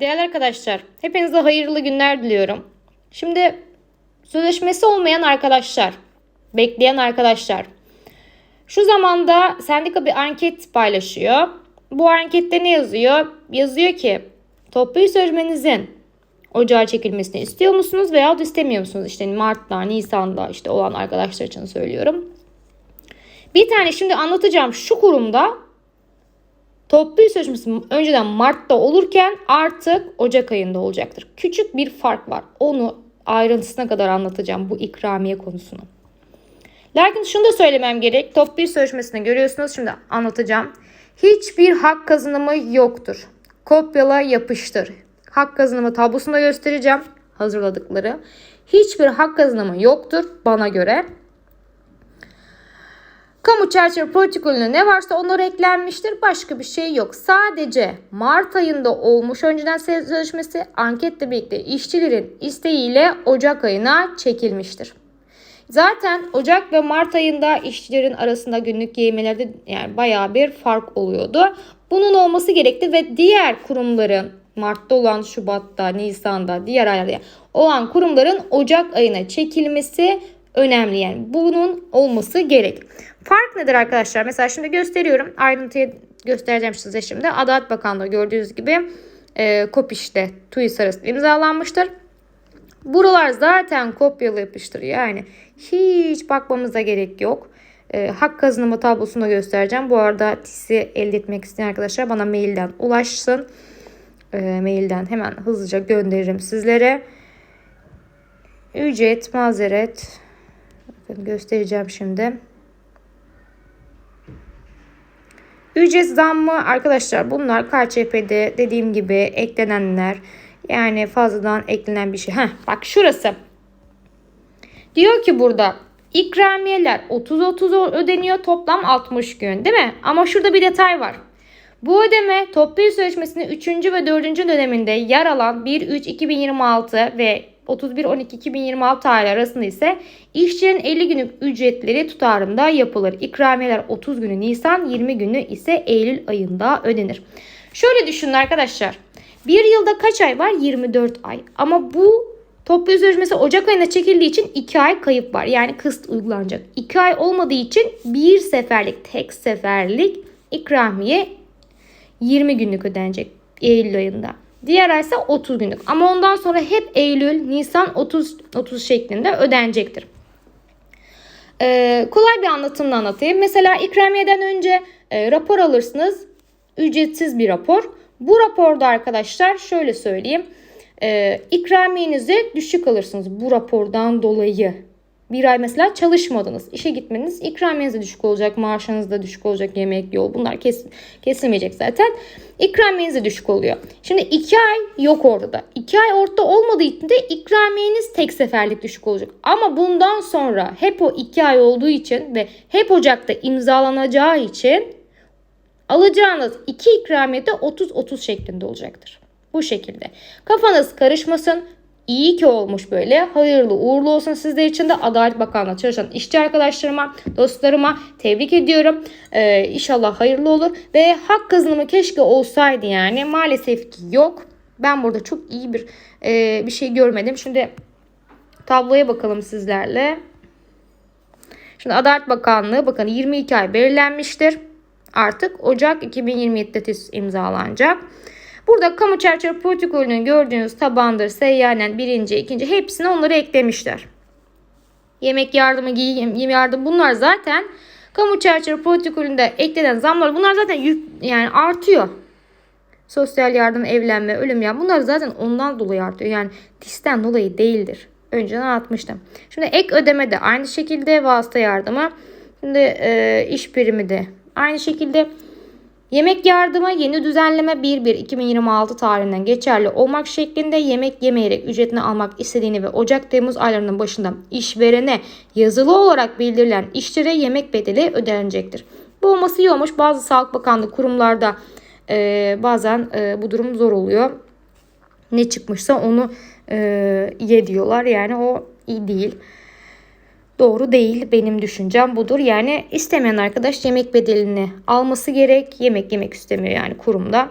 Değerli arkadaşlar, hepinize hayırlı günler diliyorum. Şimdi sözleşmesi olmayan arkadaşlar, bekleyen arkadaşlar. Şu zamanda sendika bir anket paylaşıyor. Bu ankette ne yazıyor? Yazıyor ki toplu sözleşmenizin ocağa çekilmesini istiyor musunuz veya istemiyor musunuz? İşte Mart'ta, Nisan'da işte olan arkadaşlar için söylüyorum. Bir tane şimdi anlatacağım şu kurumda Toplu sözleşmesi önceden Mart'ta olurken artık Ocak ayında olacaktır. Küçük bir fark var. Onu ayrıntısına kadar anlatacağım bu ikramiye konusunu. Lakin şunu da söylemem gerek. İş sözleşmesini görüyorsunuz. Şimdi anlatacağım. Hiçbir hak kazanımı yoktur. Kopyala yapıştır. Hak kazanımı tablosunda göstereceğim. Hazırladıkları. Hiçbir hak kazanımı yoktur bana göre. Kamu çerçeve protokolüne ne varsa onlara eklenmiştir. Başka bir şey yok. Sadece Mart ayında olmuş önceden sözleşmesi anketle birlikte işçilerin isteğiyle Ocak ayına çekilmiştir. Zaten Ocak ve Mart ayında işçilerin arasında günlük yemelerde yani bayağı bir fark oluyordu. Bunun olması gerekti ve diğer kurumların Mart'ta olan Şubat'ta, Nisan'da, diğer aylarda olan kurumların Ocak ayına çekilmesi önemli yani. Bunun olması gerek. Fark nedir arkadaşlar? Mesela şimdi gösteriyorum. Ayrıntıyı göstereceğim size şimdi. Adalet Bakanlığı gördüğünüz gibi e, KOPİŞ'te TÜİS arasında imzalanmıştır. Buralar zaten kopyalı yapıştır. Yani hiç bakmamıza gerek yok. E, hak kazanımı tablosunu göstereceğim. Bu arada TİS'i elde etmek isteyen arkadaşlar bana mailden ulaşsın. E, mailden hemen hızlıca gönderirim sizlere. Ücret, mazeret, Bakın göstereceğim şimdi. Ücret zammı arkadaşlar bunlar KÇP'de dediğim gibi eklenenler. Yani fazladan eklenen bir şey. Heh, bak şurası. Diyor ki burada ikramiyeler 30-30 ödeniyor toplam 60 gün değil mi? Ama şurada bir detay var. Bu ödeme toplu sözleşmesinin 3. ve 4. döneminde yer alan 1-3-2026 ve 31-12-2026 tarihleri arasında ise işçinin 50 günlük ücretleri tutarında yapılır. İkramiyeler 30 günü Nisan, 20 günü ise Eylül ayında ödenir. Şöyle düşünün arkadaşlar. Bir yılda kaç ay var? 24 ay. Ama bu toplu sözleşmesi Ocak ayına çekildiği için 2 ay kayıp var. Yani kısıt uygulanacak. 2 ay olmadığı için bir seferlik, tek seferlik ikramiye 20 günlük ödenecek Eylül ayında. Diğer ay ise 30 günlük. Ama ondan sonra hep Eylül, Nisan 30 30 şeklinde ödenecektir. Ee, kolay bir anlatımla anlatayım. Mesela ikramiyeden önce e, rapor alırsınız. Ücretsiz bir rapor. Bu raporda arkadaşlar şöyle söyleyeyim. E, ikramiyenizi düşük alırsınız bu rapordan dolayı. Bir ay mesela çalışmadınız, işe gitmeniz ikramiyeniz de düşük olacak, maaşınız da düşük olacak, yemek, yol bunlar kes, kesilmeyecek zaten. İkramiyeniz de düşük oluyor. Şimdi iki ay yok ortada. İki ay ortada olmadığı için de ikramiyeniz tek seferlik düşük olacak. Ama bundan sonra hep o iki ay olduğu için ve hep Ocak'ta imzalanacağı için alacağınız iki ikramiye de 30-30 şeklinde olacaktır. Bu şekilde. Kafanız karışmasın. İyi ki olmuş böyle. Hayırlı uğurlu olsun sizler için de Adalet Bakanlığı çalışan işçi arkadaşlarıma, dostlarıma tebrik ediyorum. Ee, inşallah hayırlı olur. Ve hak kazanımı keşke olsaydı yani. Maalesef ki yok. Ben burada çok iyi bir e, bir şey görmedim. Şimdi tabloya bakalım sizlerle. Şimdi Adalet Bakanlığı bakın 22 ay belirlenmiştir. Artık Ocak 2027'de TİS imzalanacak. Burada kamu çerçeve protokolünün gördüğünüz tabandır, seyyanen, birinci, ikinci hepsini onları eklemişler. Yemek yardımı, giyim yardım bunlar zaten kamu çerçeve protokolünde eklenen zamlar bunlar zaten yük, yani artıyor. Sosyal yardım, evlenme, ölüm ya bunlar zaten ondan dolayı artıyor. Yani TİS'ten dolayı değildir. Önceden atmıştım. Şimdi ek ödeme de aynı şekilde vasıta yardımı. Şimdi e, iş primi de aynı şekilde Yemek yardımı yeni düzenleme 1-1-2026 tarihinden geçerli olmak şeklinde yemek yemeyerek ücretini almak istediğini ve Ocak-Temmuz aylarının başında işverene yazılı olarak bildirilen işçilere yemek bedeli ödenecektir. Bu olması iyi olmuş. Bazı Sağlık Bakanlığı kurumlarda e, bazen e, bu durum zor oluyor. Ne çıkmışsa onu e, ye diyorlar. Yani o iyi değil doğru değil. Benim düşüncem budur. Yani istemeyen arkadaş yemek bedelini alması gerek. Yemek yemek istemiyor yani kurumda.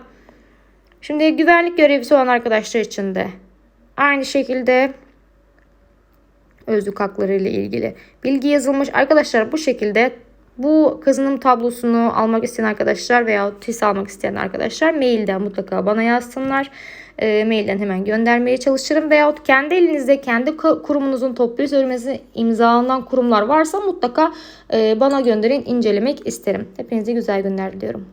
Şimdi güvenlik görevlisi olan arkadaşlar için de aynı şekilde özlük hakları ile ilgili bilgi yazılmış. Arkadaşlar bu şekilde bu kazanım tablosunu almak isteyen arkadaşlar veya TİS almak isteyen arkadaşlar mailden mutlaka bana yazsınlar. E, mailden hemen göndermeye çalışırım. Veyahut kendi elinizde kendi ku- kurumunuzun toplu sözleşmesi imzalanan kurumlar varsa mutlaka e, bana gönderin incelemek isterim. Hepinize güzel günler diliyorum.